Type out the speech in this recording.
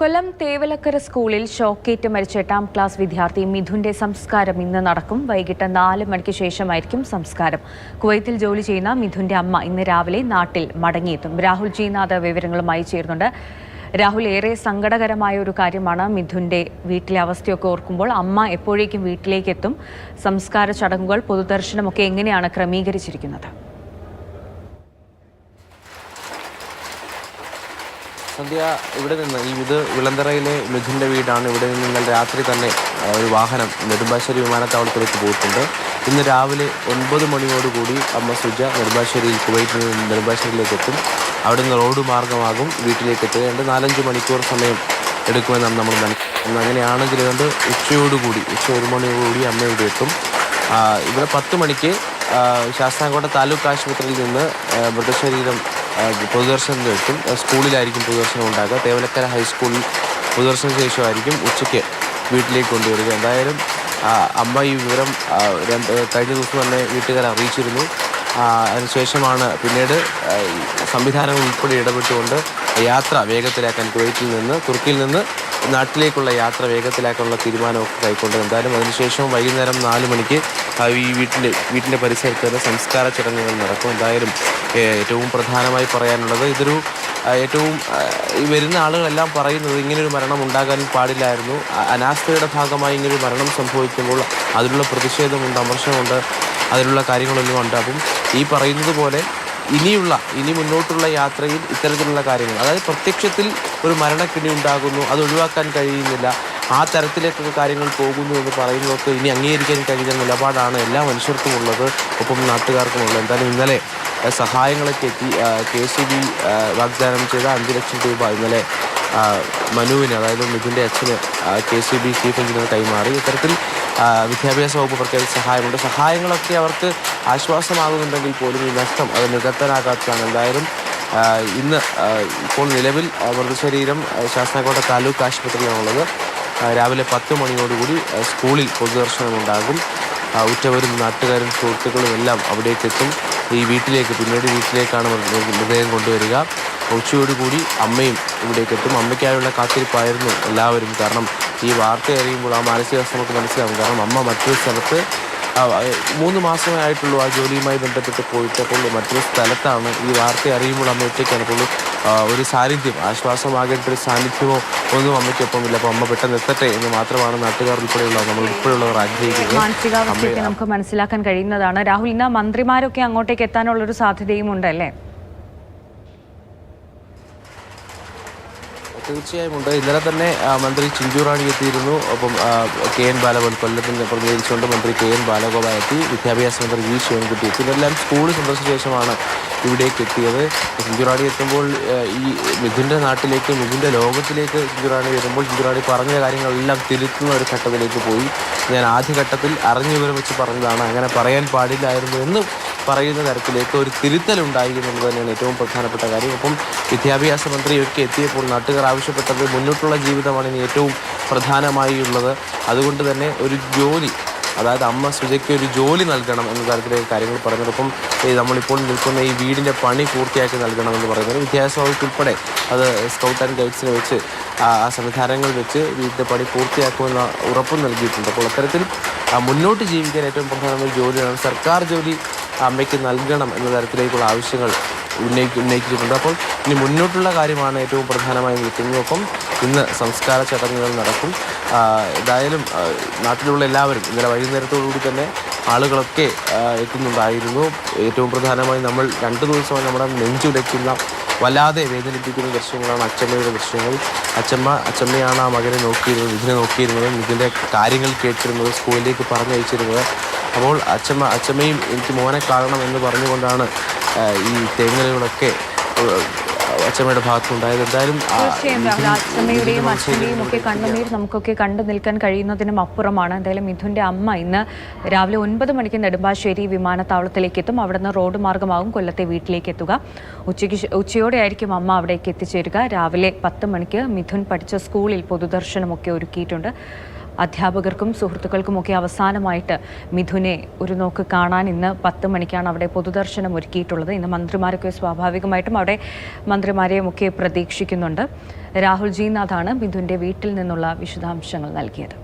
കൊല്ലം തേവലക്കര സ്കൂളിൽ ഷോക്കേറ്റ് മരിച്ച എട്ടാം ക്ലാസ് വിദ്യാർത്ഥി മിഥുന്റെ സംസ്കാരം ഇന്ന് നടക്കും. വൈകിട്ട് നാല് മണിക്ക് ശേഷമായിരിക്കും സംസ്കാരം. കുവൈത്തിൽ ജോലി ചെയ്യുന്ന മിഥുന്റെ അമ്മ ഇന്ന് രാവിലെ നാട്ടിൽ മടങ്ങിയെത്തും. രാഹുൽ ജിനാഥ് വിവരങ്ങളുമായി ചേരുന്നുണ്ട്. രാഹുൽ ഏറെ സങ്കടകരമായ ഒരു കാര്യമാണ് മിഥുന്റെ വീട്ടിലെ അവസ്ഥയൊക്കെ ഓർക്കുമ്പോൾ അമ്മ എപ്പോഴേക്കും വീട്ടിലേക്കെത്തും. സംസ്കാര ചടങ്ങുകൾ പൊതുദർശനമൊക്കെ എങ്ങനെയാണ് ക്രമീകരിച്ചിരിക്കുന്നത്? സന്ധ്യ ഇവിടെ നിന്ന് ഈ ഇത് വിളന്തറയിലെ മിഥുന്റെ വീടാണ്. ഇവിടെ നിന്ന് ഇന്നലെ രാത്രി തന്നെ ഒരു വാഹനം നെടുമ്പാശ്ശേരി വിമാനത്താവളത്തിലേക്ക് പോയിട്ടുണ്ട്. ഇന്ന് രാവിലെ ഒൻപത് മണിയോടുകൂടി അമ്മ സുജ നെടുമ്പാശ്ശേരിയിൽ കുവൈറ്റിൽ നിന്ന് നെടുമ്പാശ്ശേരിയിലേക്ക് എത്തും. അവിടെ നിന്ന് റോഡ് മാർഗമാകും വീട്ടിലേക്ക് എത്തുകയുണ്ട് നാലഞ്ച് മണിക്കൂർ സമയം എടുക്കുമെന്നാണ് നമ്മൾ മനസ്സിലാക്കുന്നത് അങ്ങനെയാണെങ്കിൽ കൊണ്ട് ഉച്ചയോടുകൂടി ഉച്ച ഒരു മണിയോടുകൂടി അമ്മ ഇവിടെ എത്തും. ഇവിടെ പത്ത് മണിക്ക് ശാസ്താംകോട്ട താലൂക്ക് ആശുപത്രിയിൽ നിന്ന് മൃതശരീരം ആ, കേൾക്കും സ്കൂളിലായിരിക്കും പൊതുദർശനം ഉണ്ടാകുക തേവലക്കര ഹൈസ്കൂളിൽ പൊതുദർശന ശേഷമായിരിക്കും ഉച്ചയ്ക്ക് വീട്ടിലേക്ക് കൊണ്ടുവരിക. എന്തായാലും അമ്മ ഈ വിവരം രണ്ട് കഴിഞ്ഞ ദിവസം തന്നെ വീട്ടുകാരെ അറിയിച്ചിരുന്നു. അതിനുശേഷമാണ് പിന്നീട് സംവിധാനങ്ങൾ ഉൾപ്പെടെ ഇടപെട്ടുകൊണ്ട് യാത്ര വേഗത്തിലാക്കാൻ കുവൈറ്റിൽ നിന്ന് തുർക്കിയിൽ നിന്ന് നാട്ടിലേക്കുള്ള യാത്ര വേഗത്തിലാക്കാനുള്ള തീരുമാനമൊക്കെ കൈക്കൊണ്ടത്. എന്തായാലും അതിനുശേഷം വൈകുന്നേരം നാല് മണിക്ക് ഈ വീട്ടിന്റെ വീട്ടിന്റെ പരിസരത്ത് തന്നെ സംസ്കാര ചടങ്ങുകൾ നടക്കും. എന്തായാലും ഏറ്റവും പ്രധാനമായി പറയാനുള്ളത് ഇതൊരു ഏറ്റവും വരുന്ന ആളുകളെല്ലാം പറയുന്നത് ഇങ്ങനൊരു മരണം ഉണ്ടാകാൻ പാടില്ലായിരുന്നു. അനാസ്ഥയുടെ ഭാഗമായി ഇങ്ങനൊരു മരണം സംഭവിക്കുമ്പോൾ അതിലുള്ള പ്രതിഷേധമുണ്ട് അമർഷമുണ്ട് അതിലുള്ള കാര്യങ്ങളെല്ലാം ഉണ്ട്. ഈ പറയുന്നത് പോലെ ഇനിയുള്ള ഇനി മുന്നോട്ടുള്ള യാത്രയിൽ ഇത്തരത്തിലുള്ള കാര്യങ്ങൾ. അതായത് പ്രത്യക്ഷത്തിൽ ഒരു മരണക്കിണി ഉണ്ടാകുന്നു അത് ഒഴിവാക്കാൻ കഴിയുന്നില്ല ആ തരത്തിലേക്കൊക്കെ കാര്യങ്ങൾ പോകുന്നു എന്ന് പറയുന്നതൊക്കെ ഇനി അംഗീകരിക്കാൻ കഴിയുന്ന നിലപാടാണ് എല്ലാ മനുഷ്യർക്കും ഉള്ളത് ഒപ്പം നാട്ടുകാർക്കും ഉള്ളത് എന്തായാലും ഇന്നലെ സഹായങ്ങളൊക്കെ എത്തി കെ സി ബി വാഗ്ദാനം ചെയ്ത അഞ്ച് ലക്ഷം രൂപ ഇന്നലെ മനുവിന് അതായത് മിഥുന്റെ അച്ഛന് K C B chief engineer കൈമാറി. ഇത്തരത്തിൽ വിദ്യാഭ്യാസ വകുപ്പ് പ്രത്യേക സഹായമുണ്ട്. സഹായങ്ങളൊക്കെ അവർക്ക് ആശ്വാസമാകുന്നുണ്ടെങ്കിൽ പോലും ഈ നഷ്ടം അത് നികത്താനാകാത്തതാണ്. എന്തായാലും ഇന്ന് ഇപ്പോൾ നിലവിൽ മൃതശരീരം ശാസ്താംകോട്ട താലൂക്ക് ആശുപത്രിയിലാണുള്ളത് രാവിലെ പത്ത് മണിയോടുകൂടി സ്കൂളിൽ പൊതുദർശനമുണ്ടാകും. ഉറ്റവരും നാട്ടുകാരും സുഹൃത്തുക്കളും എല്ലാം അവിടേക്കെത്തും. ഈ വീട്ടിലേക്ക് പിന്നീട് വീട്ടിലേക്കാണ് മൃത- മൃതദേഹം കൊണ്ടുവരിക. ഉച്ചയോടുകൂടി അമ്മയും ഇവിടേക്ക് എത്തും അമ്മയ്ക്കായുള്ള കാത്തിരിപ്പായിരുന്നു എല്ലാവരും. കാരണം ഈ വാർത്ത അറിയുമ്പോൾ ആ മാനസികാവസ്ഥ നമുക്ക് മനസ്സിലാവും. കാരണം അമ്മ മറ്റൊരു സ്ഥലത്ത് മൂന്ന് മാസമേ ആയിട്ടുള്ളൂ ആ ജോലിയുമായി ബന്ധപ്പെട്ട് പോയിട്ട്. അപ്പോൾ മറ്റൊരു സ്ഥലത്താണ് ഈ വാർത്ത അറിയുമ്പോൾ അമ്മ ഒറ്റയ്ക്കാണ്. അപ്പോൾ ഒരു സാന്നിധ്യം ആശ്വാസമാകേണ്ട ഒരു സാന്നിധ്യമോ ഒന്നും അമ്മയ്ക്കൊപ്പം ഇല്ല. അപ്പോൾ അമ്മ പെട്ടെന്ന് എത്തട്ടെ എന്ന് മാത്രമാണ് നാട്ടുകാർ ഉൾപ്പെടെയുള്ള നമ്മൾ ഉൾപ്പെടെയുള്ളവർ ആഗ്രഹിക്കുന്നത്. മാനസികാവസ്ഥയൊക്കെ നമുക്ക് മനസ്സിലാക്കാൻ കഴിയുന്നതാണ്. രാഹുൽ ഇന്ന് മന്ത്രിമാരൊക്കെ അങ്ങോട്ടേക്ക് എത്താനുള്ളൊരു സാധ്യതയും ഉണ്ടല്ലേ തീർച്ചയായും ഉണ്ട്. ഇന്നലെ തന്നെ മന്ത്രി ചിഞ്ചുറാണി എത്തിയിരുന്നു. ഒപ്പം ആ, കെ എൻ ബാലഗോപാൽ കൊല്ലത്തിൽ പ്രതികരിച്ചുകൊണ്ട് മന്ത്രി കെ എൻ ബാലഗോപാൽ എത്തി വിദ്യാഭ്യാസ മന്ത്രി വി ശിവൻകുട്ടി എത്തി. ഇവരെല്ലാം സ്കൂൾ സന്ദർശിച്ച ശേഷമാണ് ഇവിടേക്ക് എത്തിയത്. ചിഞ്ചുറാണി എത്തുമ്പോൾ ഈ മിഥുന്റെ നാട്ടിലേക്ക് മിഥുന്റെ ലോകത്തിലേക്ക് ചിഞ്ചുറാണി വരുമ്പോൾ ചിഞ്ചുറാണി പറഞ്ഞ കാര്യങ്ങളെല്ലാം തിരുത്തുന്ന ഒരു ഘട്ടത്തിലേക്ക് പോയി. ഞാൻ ആദ്യഘട്ടത്തിൽ അറിഞ്ഞു വിവരം വെച്ച് പറഞ്ഞതാണ്. അങ്ങനെ പറയാൻ പാടില്ലായിരുന്നു എന്ന് പറയുന്ന തരത്തിലേക്ക് ഒരു തിരുത്തലുണ്ടായി എന്നുള്ളത് തന്നെയാണ് ഏറ്റവും പ്രധാനപ്പെട്ട കാര്യം. ഒപ്പം വിദ്യാഭ്യാസ മന്ത്രി മന്ത്രിയൊക്കെ എത്തിയപ്പോൾ നാട്ടുകാർ ആവശ്യപ്പെട്ടത് മുന്നോട്ടുള്ള ജീവിതമാണ് ഇനി ഏറ്റവും പ്രധാനമായി ഉള്ളത്. അതുകൊണ്ട് തന്നെ ഒരു ജോലി അതായത് അമ്മ സുജയ്ക്ക് ഒരു ജോലി നൽകണം എന്ന തരത്തിലേക്ക് കാര്യങ്ങൾ പറഞ്ഞതോടൊപ്പം നമ്മളിപ്പോൾ നിൽക്കുന്ന ഈ വീടിന്റെ പണി പൂർത്തിയാക്കി നൽകണം എന്ന് പറയുന്നത് വിദ്യാഭ്യാസ വകുപ്പ് ഉൾപ്പെടെ അത് സ്കൗട്ട് ആൻഡ് ഗൈഡ്സിനെ വെച്ച് ആ സംവിധാനങ്ങൾ വെച്ച് വീടിന്റെ പണി പൂർത്തിയാക്കുമെന്ന ഉറപ്പും നൽകിയിട്ടുണ്ട്. അപ്പോൾ അത്തരത്തിൽ മുന്നോട്ട് ജീവിക്കാൻ ഏറ്റവും പ്രധാനമായ ജോലിയാണ് സർക്കാർ ജോലി അമ്മയ്ക്ക് നൽകണം എന്ന തരത്തിലേക്കുള്ള ആവശ്യങ്ങൾ ഉന്നയിക്ക് ഉന്നയിച്ചിട്ടുണ്ട്. അപ്പോൾ ഇനി മുന്നോട്ടുള്ള കാര്യമാണ് ഏറ്റവും പ്രധാനമായും നിൽക്കുന്നതൊപ്പം ഇന്ന് സംസ്കാര ചടങ്ങുകൾ നടക്കും. ഏതായാലും നാട്ടിലുള്ള എല്ലാവരും ഇന്നലെ വൈകുന്നേരത്തോടുകൂടി തന്നെ ആളുകളൊക്കെ എത്തുന്നുണ്ടായിരുന്നു. ഏറ്റവും പ്രധാനമായി നമ്മൾ രണ്ട് ദിവസമായി നമ്മുടെ നെഞ്ചുലയ്ക്കുന്ന വല്ലാതെ വേദനിപ്പിക്കുന്ന ദൃശ്യങ്ങളാണ് അച്ചമ്മയുടെ ദൃശ്യങ്ങൾ. അച്ചമ്മ അച്ചമ്മയാണ് ആ മകനെ നോക്കിയിരുന്നത് ഇതിനെ നോക്കിയിരുന്നത് ഇതിന്റെ കാര്യങ്ങൾ കേട്ടിരുന്നത് സ്കൂളിലേക്ക് പറഞ്ഞയച്ചിരുന്നത്. അപ്പോൾ അച്ചമ്മ അച്ചമ്മയും എനിക്ക് മോനെ കാണണം എന്ന് പറഞ്ഞുകൊണ്ടാണ് ഈ തേങ്ങലുകളൊക്കെ അച്ഛമ്മയുടെ അച്ചമ്മയുടെ ഭാഗത്തുണ്ടായത് എന്തായാലും അച്ഛമ്മയുടെയും അച്ഛന്റെയും ഒക്കെ കണ്ണുനീർ നമുക്കൊക്കെ കണ്ടു നിൽക്കാൻ കഴിയുന്നതിനും അപ്പുറമാണ്. എന്തായാലും മിഥുന്റെ അമ്മ ഇന്ന് രാവിലെ ഒൻപത് മണിക്ക് നെടുമ്പാശ്ശേരി വിമാനത്താവളത്തിലേക്ക് എത്തും. അവിടെ നിന്ന് റോഡ് മാർഗമാകും കൊല്ലത്തെ വീട്ടിലേക്ക് എത്തുക. ഉച്ചയ്ക്ക് ഉച്ചയോടെ ആയിരിക്കും അമ്മ അവിടേക്ക് എത്തിച്ചേരുക. രാവിലെ പത്ത് മണിക്ക് മിഥുൻ പഠിച്ച സ്കൂളിൽ പൊതുദർശനമൊക്കെ ഒരുക്കിയിട്ടുണ്ട്. അധ്യാപകർക്കും സുഹൃത്തുക്കൾക്കുമൊക്കെ അവസാനമായിട്ട് മിഥുനെ ഒരു നോക്ക് കാണാൻ ഇന്ന് പത്ത് മണിക്കാണ് അവിടെ പൊതുദർശനം ഒരുക്കിയിട്ടുള്ളത്. ഇന്ന് മന്ത്രിമാരൊക്കെ സ്വാഭാവികമായിട്ടും അവിടെ മന്ത്രിമാരെയും ഒക്കെ പ്രതീക്ഷിക്കുന്നുണ്ട് രാഹുൽ ജീനാഥാണ് മിഥുന്റെ വീട്ടിൽ നിന്നുള്ള വിശദാംശങ്ങൾ നൽകിയത്.